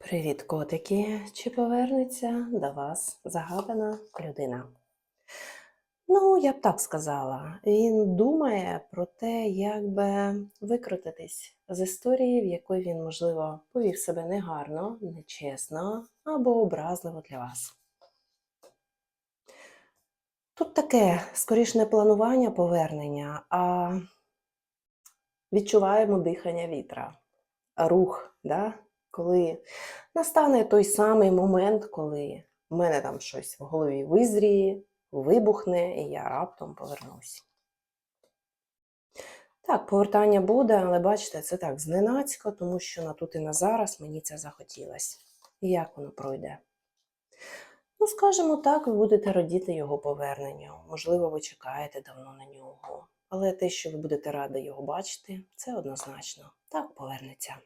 Привіт, котики! Чи повернеться до вас загадана людина? Ну, я б так сказала. Він думає про те, як би викрутитись з історії, в якої він, можливо, повів себе негарно, нечесно або образливо для вас. Тут таке, скоріш не планування повернення, а відчуваємо дихання вітра, рух, да? Коли настане той самий момент, коли в мене там щось в голові визріє, вибухне, і я раптом повернусь. Так, повертання буде, але бачите, це так зненацько, тому що на тут і на зараз мені це захотілося. І як воно пройде? Ну, скажімо так, ви будете радіти його поверненню. Можливо, ви чекаєте давно на нього. Але те, що ви будете раді його бачити, це однозначно. Так повернеться.